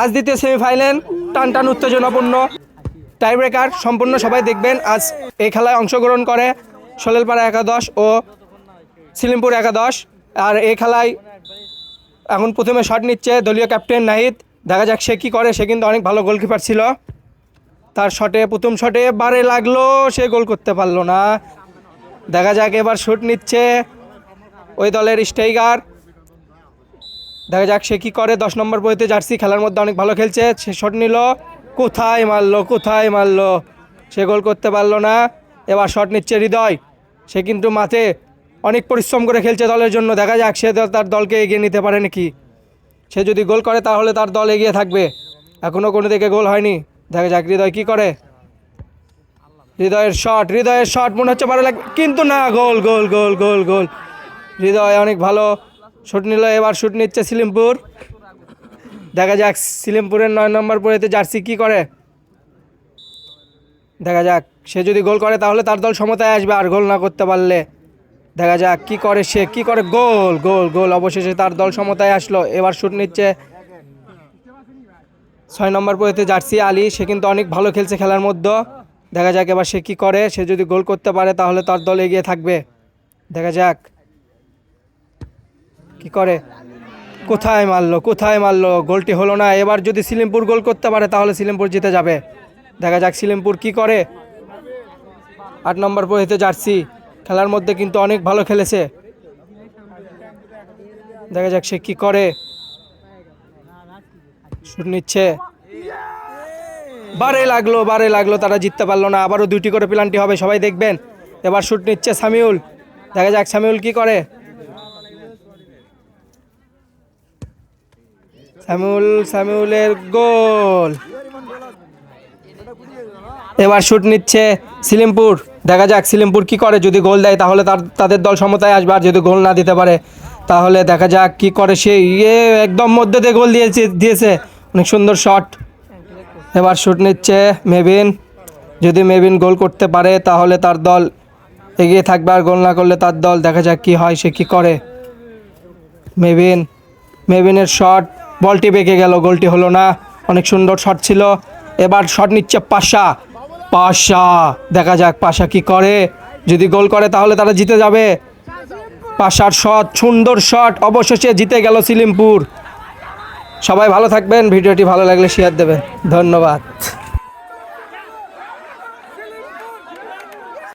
আজ দ্বিতীয় সেমিফাইনাল টান টান উত্তেজনাপূর্ণ। টাইব্রেকার সম্পূর্ণ সবাই দেখবেন আজ এই খেলায় অংশগ্রহণ করে সলেলপাড়া একাদশ ও সিলিমপুর একাদশ। আর এই খেলায় এখন প্রথমে শট নিচ্ছে দলীয় ক্যাপ্টেন নাহিদ। দেখা যাক সে কী করে, সে কিন্তু অনেক ভালো গোলকিপার ছিল। তার শটে, প্রথম শটে বারে লাগল, সে গোল করতে পারল না। দেখা যাক এবার শুট নিচ্ছে ওই দলের স্ট্রাইকার দেখা যাক সে কী করে। দশ নম্বর বইতে জার্সি খেলার মধ্যে অনেক ভালো খেলছে। সে শট নিল। কোথায় মারলো কোথায় মারলো? সে গোল করতে পারল না। এবার শট নিচ্ছে হৃদয়। সে কিন্তু মাঠে অনেক পরিশ্রম করে খেলছে দলের জন্য। দেখা যাক সে তার দলকে এগিয়ে নিতে পারে নাকি। সে যদি গোল করে তাহলে তার দল এগিয়ে থাকবে। এখনও কোনো দিকে গোল হয়নি। দেখা যাক হৃদয় কী করে। হৃদয়ের শট হৃদয়ের শট। মনে হচ্ছে ভালো লাগবে। কিন্তু না, গোল গোল গোল গোল গোল। হৃদয় অনেক ভালো। শুট নিল, এবার শুট নিচ্ছে সিলিমপুর। দেখা যাক সিলিমপুরের নয় নম্বর পরেতে জার্সি কি করে। দেখা যাক, সে যদি গোল করে তাহলে তার দল সমতায় আসবে, আর গোল না করতে পারলে। দেখা যাক কি করে সে, কি করে গোল গোল গোল। অবশেষে তার দল সমতায় আসলো, এবার শুট নিচ্ছে। ছয় নম্বর পরেতে জার্সি আলী, সে কিন্তু অনেক ভালো খেলছে খেলার মধ্যে। দেখা যাক এবার সে কি করে, সে যদি গোল করতে পারে তাহলে তার দল এগিয়ে থাকবে। দেখা যাক। কি করে? কোথায় মারলো কোথায় মারলো? গোলটি হলো না। এবার যদি সিলিমপুর গোল করতে পারে, তাহলে সিলিমপুর জিতে যাবে। দেখা যাক সিলিমপুর কি করে। আট নম্বর পরিহিতে জার্সি, খেলার মধ্যে কিন্তু অনেক ভালো খেলেছে। দেখা যাক সে কি করে। শুট নিচ্ছে। বারে লাগল বারে লাগল, তারা জিততে পারল না। আবারও দুইটি করে প্লান্টি হবে, সবাই দেখবেন। এবার শুট নিচ্ছে সামিউল। দেখা যাক সামিউল কি করে। সামিউল, সামিউলের গোল। এবার শুট নিচ্ছে সিলিমপুর। দেখা যাক সিলিমপুর কি করে, যদি গোল দেয় তাহলে তার, তাদের দল সমতায় আসবে, আর যদি গোল না দিতে পারে তাহলে দেখা যাক কি করে সে ইয়ে একদম মধ্যে দিয়ে গোল দিয়েছে দিয়েছে। অনেক সুন্দর শট। এবার শুট নিচ্ছে মেবিন যদি মেবিন গোল করতে পারে তাহলে তার দল এগিয়ে থাকবে, আর গোল না করলে তার দল দেখা যাক কি হয়, সে কি করে। মেবিন মেবিনের শট। বলটি বেঁকে গেল, গোলটি হলো না। অনেক সুন্দর শট ছিল। এবার শট নিচ্ছে পাশা। পাশা, দেখা যাক পাশা কি করে। যদি গোল করে তাহলে তারা জিতে যাবে। পাশার শট, সুন্দর শট, অবশেষে জিতে গেল সিলিমপুর। সবাই ভালো থাকবেন, ভিডিওটি ভালো লাগলে শেয়ার দেবেন। ধন্যবাদ।